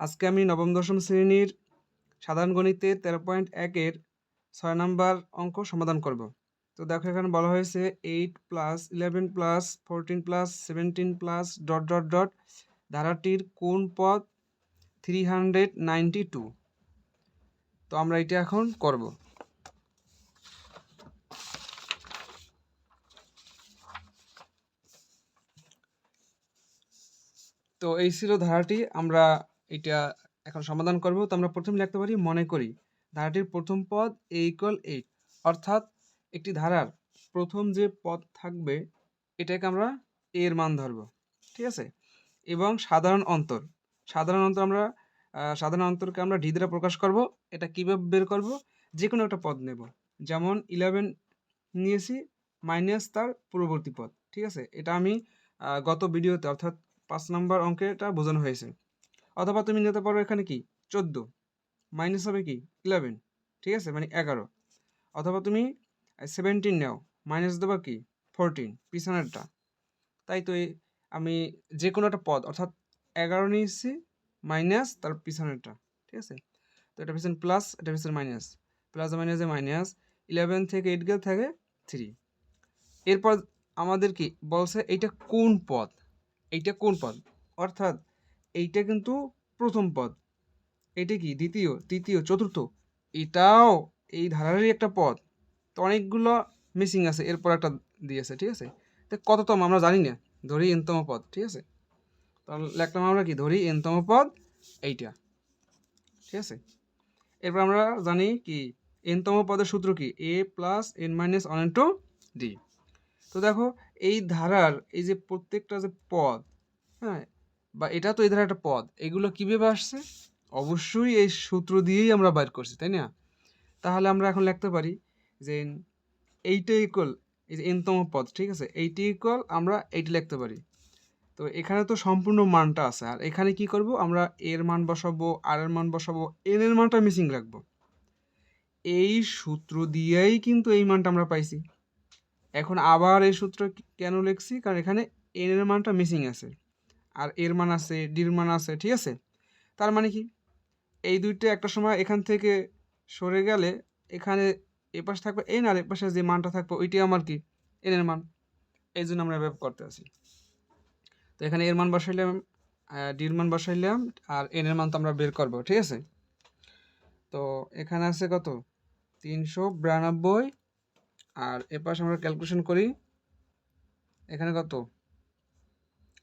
আজকে আমি নবম, দশম শ্রেণির সাধারণ গণিতের তেরো পয়েন্ট একের ছয় নম্বর অঙ্ক সমাধান করব। তো দেখো এখানে বলা হয়েছে eight plus eleven plus fourteen plus seventeen plus dot dot dot ধারাটির কোন পদ? Three hundred ninety two. তো আমরা এটা এখন করব। তো এই ছিল ধারাটি। আমরা এটা এখন সমাধান করব। তো আমরা প্রথম লিখতে পারি, মনে করি। ধারাটির প্রথম পদ এ ইকুয়াল এইট অর্থাৎ একটি ধারার প্রথম যে পদ থাকবে, এটাকে আমরা এর মান ধরব। ঠিক আছে? এবং সাধারণ অন্তর। সাধারণ অন্তর আমরা সাধারণ অন্তরকে আমরা ডি দ্বারা প্রকাশ করব। এটা কীভাবে বের করব? যে কোনো একটা পদ নেব। যেমন ইলেভেন নিয়েছি মাইনাস তার পূর্ববর্তী পদ। ঠিক আছে? এটা আমি গত ভিডিওতে অর্থাৎ পাঁচ নাম্বার অঙ্কে এটা বোঝানো হয়েছে। অথবা তুমি নিতে পারো এখানে কি? চোদ্দ। মাইনাস হবে কি? ইলেভেন ঠিক আছে? মানে এগারো। অথবা তুমি সেভেন্টিন নাও। মাইনাস দেবা কি? ফোরটিন পিছনেরটা। তাই তো আমি যে কোনো একটা পদ, অর্থাৎ এগারো নিয়েছি, মাইনাস তার পিছনেরটা। ঠিক আছে? তো এটা পিছনে প্লাস এটা পিছনে মাইনাস প্লাস মাইনাসে মাইনাস ইলেভেন থেকে এইট গেলে থাকে থ্রি এরপর আমাদের কি? বলছে এইটা কোন পদ? এইটা কোন পদ? অর্থাৎ এইটা কিন্তু প্রথম পদ। এটা কি? দ্বিতীয়, তৃতীয়, চতুর্থ। এটাও এই ধারারই একটা পদ। তো অনেকগুলো মিসিং আছে, এরপর একটা দিয়েছে, ঠিক আছে? তো কততম আমরা জানি না। ধরি এনতম পদ, ঠিক আছে? তাহলে লিখলাম আমরা কি? ধরি এনতম পদ এইটা, ঠিক আছে? এরপর আমরা জানি কি? এনতম পদের সূত্র কি? A plus N minus one to D তো দেখো, এই ধারার, এই যে প্রত্যেকটা যে পদ হ্যাঁ বা এটা তো এই ধারা একটা পদ। এগুলো কীভাবে আসছে? অবশ্যই এই সূত্র দিয়েই আমরা বাইর করছি, তাই না? তাহলে আমরা এখন লিখতে পারি যে এইটা ইকুয়াল এই যে এনতম পদ, ঠিক আছে? এইটি ইকুয়াল আমরা এইটি লিখতে পারি। তো এখানে তো সম্পূর্ণ মানটা আছে। আর এখানে কি করব? আমরা এর মান বসাবো, আর এর মান বসাবো এন এর মানটা মিসিং রাখব। এই সূত্র দিয়েই কিন্তু এই মানটা আমরা পাইছি। এখন আবার এই সূত্র কেন লিখছি? কারণ এখানে এন এর মানটা মিসিং আছে। আর এর মান আছে, ডির মান আছে, ঠিক আছে? তার মানে কি? এই দুইটা একটা সময় এখান থেকে সরে গেলে এখানে এপাশ থাকবে এন আর এপাশে যে মানটা থাকবে ওইটাই আমার কি? এন এর মান। এই জন্য আমরা ব্যবহার করতে আছি। তো এখানে এর মান বসাইলাম ডির মান বসাইলাম, আর এন এর মান তো আমরা বের করব, ঠিক আছে? তো এখানে আছে কত? তিনশো বিরানব্বই, আর এপাশ আমরা ক্যালকুলেশন করি, এখানে কত?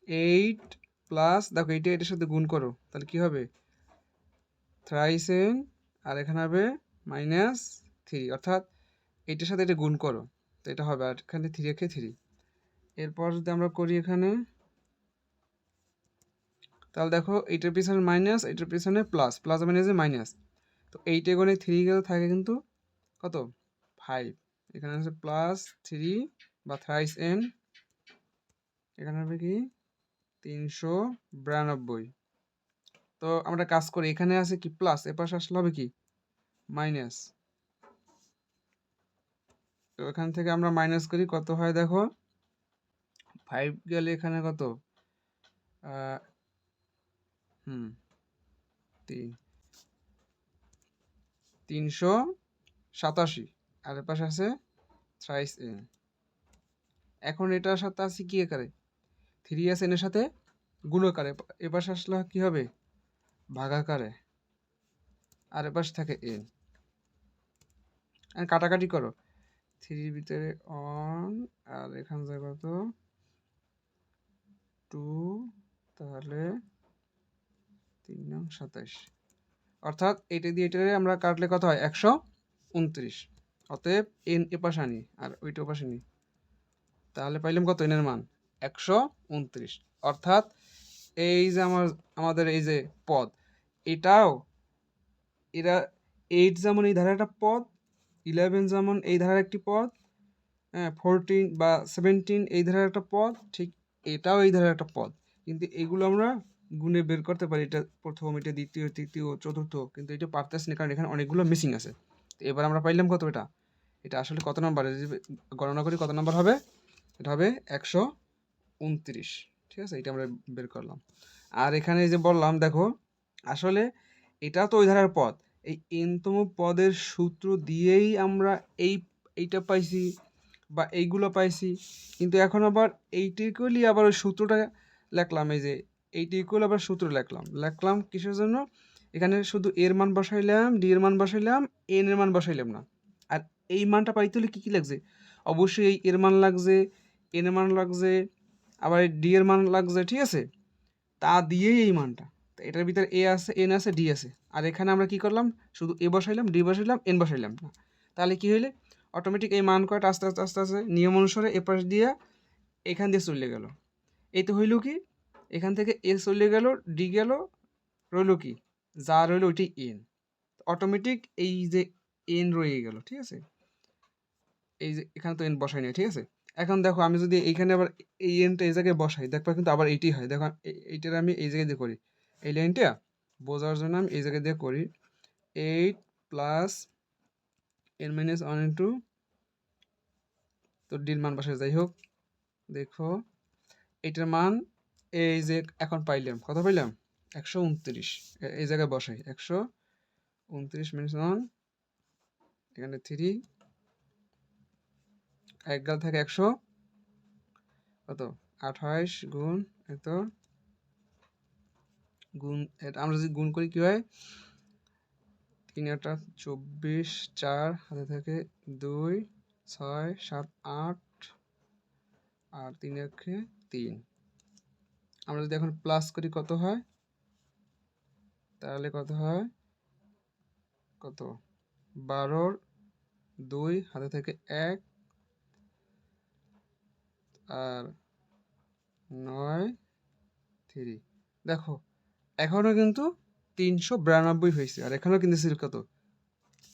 এইট প্লাস, দেখো এইটা, এটার সাথে গুণ করো, তাহলে কি হবে? থ্রাইস এন আর এখানে হবে মাইনাস থ্রি, অর্থাৎ এইটার সাথে এটা গুণ করো, তো এটা হবে, আর এখানে থ্রি রেখে থ্রি। এরপর যদি আমরা করি এখানে, তাহলে দেখো এইটার পিছনে মাইনাস, এইটার পিছনে প্লাস প্লাস মাইনাসে মাইনাস, তো এইটা গুণে থ্রি গেলে থাকে কিন্তু কত? ফাইভ। এখানে আছে প্লাস থ্রি বা থ্রাইস এন, এখানে হবে কি? তিনশো বিরানব্বই। তো আমরা কাজ করি, এখানে আছে কি প্লাস এপাশে আসলে হবে কি? মাইনাস তো এখান থেকে আমরা মাইনাস করি, কত হয় দেখো? ফাইভ গেলে এখানে কত? হুম, তিন। তিনশো সাতাশি। আর পাশে আছে থ্রাইস এন এখন এটার সাথে আছে কি আকারে থ্রি এস এনের সাথে গুণাকারে এ পাশে আসলে কি হবে? ভাগাকারে আর। এ পাশে থাকে এন আর কাটাকাটি করো। থ্রির ভিতরে অন আর এখান যায় কত? টু তাহলে তিন নং সাতাইশ। অর্থাৎ এটা দিয়ে এটা আমরা কাটলে কত হয়? একশো উনত্রিশ। অতএব এন এপাশে আনি, আর ওইটা ওপাশে নিই তাহলে পাইলাম কত? এনের মান। একশো উনত্রিশ। অর্থাৎ এই যে আমার, আমাদের এই যে পদ, এটাও, এরা এইট যেমন এই ধারার একটা পদ ইলেভেন যেমন এই ধারার একটি পদ হ্যাঁ ফোরটিন বা সেভেন্টিন এই ধারার একটা পদ, ঠিক এটাও এই ধারার একটা পদ। কিন্তু এগুলো আমরা গুণে বের করতে পারি, এটা প্রথম, এটা দ্বিতীয়, তৃতীয়, চতুর্থ, কিন্তু এটা পারতেছি না, কারণ এখানে অনেকগুলো মিসিং আছে। তো এবার আমরা পাইলাম কত এটা? এটা আসলে কত নাম্বার গণনা করি কত নাম্বার হবে? এটা হবে একশো উনত্রিশ, ঠিক আছে? এটা আমরা বের করলাম। আর এখানে যে বললাম, দেখো, আসলে এটা তো ওই ধারার পদ এই এনতম পদের সূত্র দিয়েই আমরা এই, এইটা পাইছি বা এইগুলো পাইছি। কিন্তু এখন আবার এইটা ইকুয়ালি আবার ওই সূত্রটা লেখলাম, এই যে এইটা ইকুয়াল আবার সূত্র লেখলাম। লেখলাম কিসের জন্য? এখানে শুধু এর মান বসাইলাম, ডি এর মান বসাইলাম, এন এর মান বসাইলাম না। আর এই মানটা পাইতে হলে কী কী লাগছে? অবশ্যই এই এর মান লাগছে, এন এর মান লাগছে আবার ডি এর মান লাগছে, ঠিক আছে? তা দিয়েই এই মানটা। তো এটার ভিতরে এ আছে এন আছে ডি আছে। আর এখানে আমরা কি করলাম? শুধু এ বসাইলাম ডি বসাইলাম এন বসাইলাম। না তাহলে কি হইলে? অটোমেটিক এই মান কয়টা আস্তে আস্তে আস্তে আস্তে, নিয়ম অনুসারে এ পাশ দিয়ে এখান দিয়ে চলে গেল। এই তো হইল কি? এখান থেকে এ চলে গেল ডি গেল, রইল কি? যা রইল ওইটি এন অটোমেটিক এই যে এন রয়ে গেল, ঠিক আছে? এই যে এখানে তো এন বসাই নাই, ঠিক আছে? এখন দেখো আমি যদি এইখানে আবার এই এনটা এই জায়গায় বসাই দেখবা কিন্তু আবার এইটি হয়। দেখো এইটার আমি এই জায়গায় দিয়ে করি। এই লাইনটা বোঝার জন্য আমি এই জায়গায় দিয়ে করি eight plus N minus one into তো ডির মান বসাই। যাই হোক, দেখো এইটার মান এই যে এখন পাইলাম, কত পাইলাম? একশো উনত্রিশ। এই জায়গায় বসাই। একশো উনত্রিশ মাইনাস ওয়ান এখানে থ্রি এক গাল থাকে একশো। কত? আঠাশ গুণ এত। গুণ এটা আমরা যদি গুণ করি কি হয়? তিন আটা চব্বিশ, চার হাতে থাকে দুই, ছয়, সাত, আট, আর তিন একে তিন। আমরা যদি এখন প্লাস করি কত হয়? তাহলে কত হয়? কত? বারোর দুই হাতে থেকে এক আর নয়, থ্রি। দেখো এখনও কিন্তু তিনশো বিরানব্বই হয়েছে, আর এখানেও কিন্তু ছিল কত?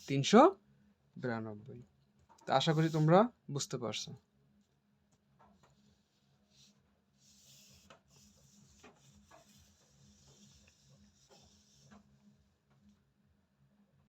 তিনশো বিরানব্বই। তো আশা করি তোমরা বুঝতে পারছ।